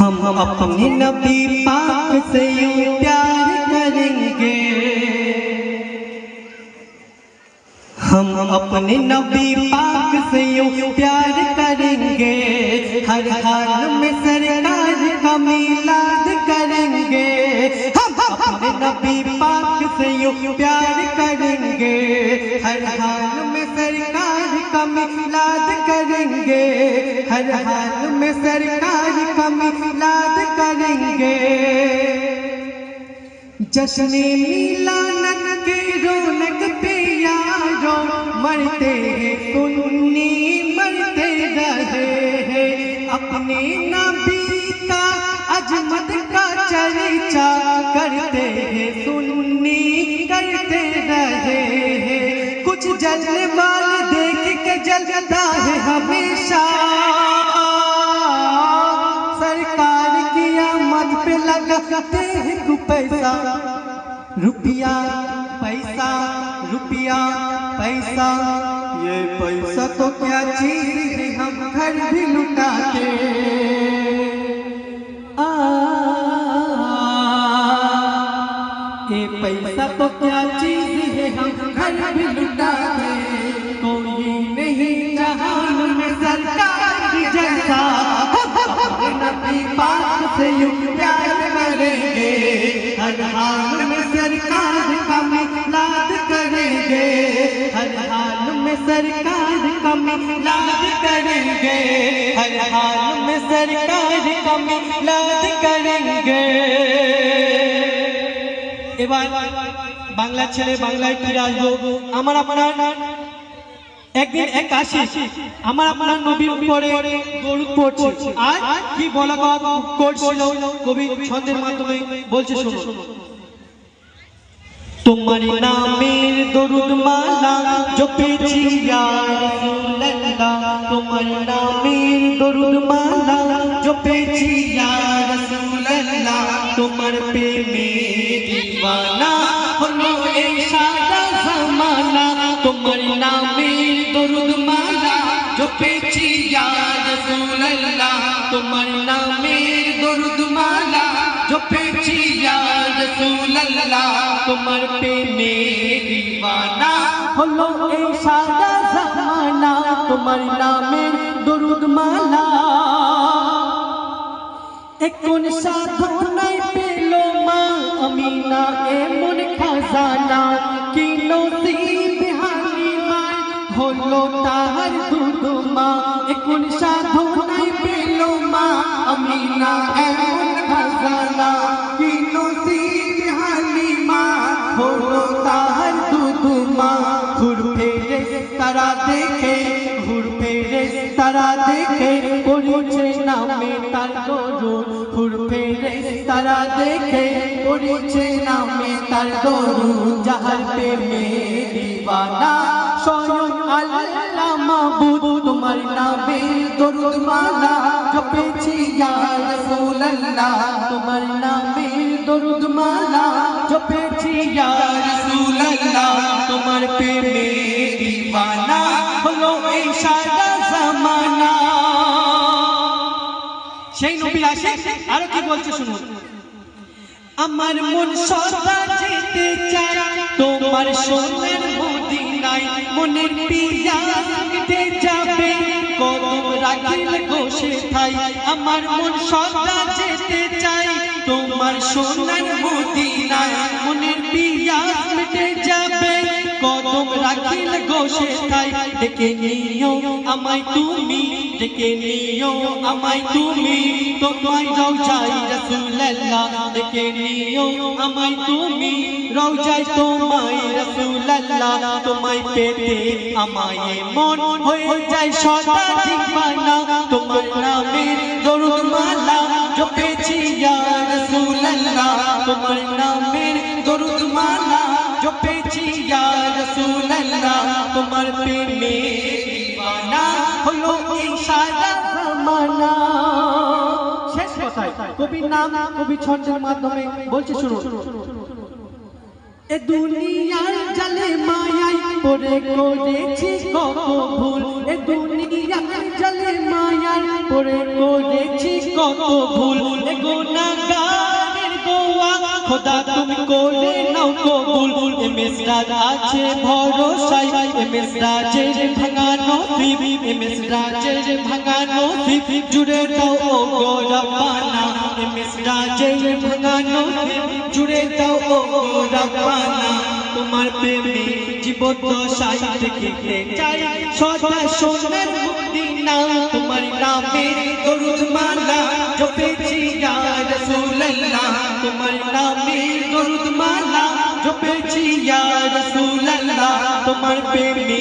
हम अपने नबी पाक से यूँ प्यार करेंगे। हम अपने नबी पाक से यूँ प्यार करेंगे। हर हाल में सरकार का मिलाद करेंगे। हम अपने नबी पाक से यूँ प्यार करेंगे। हर हाल में सरकार का मिलाद करेंगे। हर हाल में सरकार का मिलाद करेंगे। जश्न मिलानत के रौनक पे यारो मरते हैं, सुन्नी मरते रहे हैं। अपने नबी का अजमत का चर्चा करते हैं, सुन्नी करते रहे हैं। कुछ जलने वाले देख के जलता है हमेशा। लगाते हैं पैसा। रुपया पैसा रुपया, पैसा। ये पैसा तो क्या चीज़ है, हम घर भी लुटाते। ये पैसा तो क्या सरकार का मिलाद करेंगे हर हाल में सरकार का मिलाद करेंगे এবার বাংলা ছেলে বাংলায় ফিরে আসবো আমার আপনার একদিন এক আসি আমার আপনার নবীর উপরে গরু পড়ছে আর কি বলা করছিল কবি ছন্দের মাধ্যমে বলছে শোনো তোমার নামের দরুদ মালা জপেছি ইয়া রাসূলুল্লাহ তোমার নামের দরুদ মালা জপেছি ইয়া রাসূলুল্লাহ তোমার প্রেমে দিওয়ানা হলো এই সারা জামানা তোমার নামের দরুদ মালা জপেছি ইয়া রাসূলুল্লাহ তোমার নামের দরুদ মালা জপেছি ইয়া রাসূলুল্লাহ, তোমার প্রেমে দিওয়ানা হলো এই সারা জামানা, তোমার নামের দরুদ মালা। এখন সাধনায় পেল মা আমিনা এমন খাজানা কি নসিব হালিমার হলো তাহার দুদমা এখন সাধনায় পেল মা আমিনা এমন তারা দেখে ঘুরতে তারা দেখে পড়ছে নামে তার দরুন ঘুরবে তারা দেখে পড়ছে নামে তার দরুন যাহার প্রেমে দিবানা স্বয়ং আল্লাহ মাবুদ তোমার নামে দরুদ মালা জপেছি ইয়া রাসূলুল্লাহ তোমার নামে দরুদ মালা জপেছি ইয়া রাসূলুল্লাহ আরও কি বলছে শুনুন। আমার মন সদা যেতে চায়, তোমার সোনার মদিনায় মনের পিয়া মিটে যাবে। কদম রাখিল গোসে থাই আমার মন সদা যেতে চায়, তোমার সোনার মদিনায় মনের পিয়া মিটে যাবে। রাখিল গোসে থাই ডেকে নিও, আমায় তুমি ডেকে নিও, আমায় তুমি। তোমায় রওজাই রাসূলুল্লাহ ডেকে নিও, আমায় তুমি। রওজাই তোমায় রাসূলুল্লাহ, তোমায় পেতে আমায় মন হয়ে যায় সদা দিবানা। তোমার নামের দরুদ মালা তোমার প্রেমে দিবানা, হলো এই সারা জামানা। শেষ কথায়, কবির নাম, কবি ছন্দের মাধ্যমে বলছে, শুনুন। এ দুনিয়ার জালে মায়াই পরে করেছি কত ভুল। এ দুনিয়ার জালে মায়াই পরে করেছি কত ভুল। এ গুনাহগারের গোয়া খোদা তুমি করে নাও কবুল মিসরাজ আছে ভরসাই এ মিসরাজের ভাঙানো দ্বীপ, এ মিসরাজের ভাঙানো দ্বীপ। জুড়ে দাও ও গো রব্বানা এ মিসরাজের ভাঙানো জুড়ে দাও ও গো রব্বানা তোমার প্রেমে জীবন দশাই দেখিতে চাই। সদা সোনার মদিনা তোমার নামে দরুদ মালা জপেছি ইয়া রাসূলুল্লাহ। তোমার নামে দরুদ মালা জপেছি ইয়া রাসূলুল্লাহ তোমার প্রেমে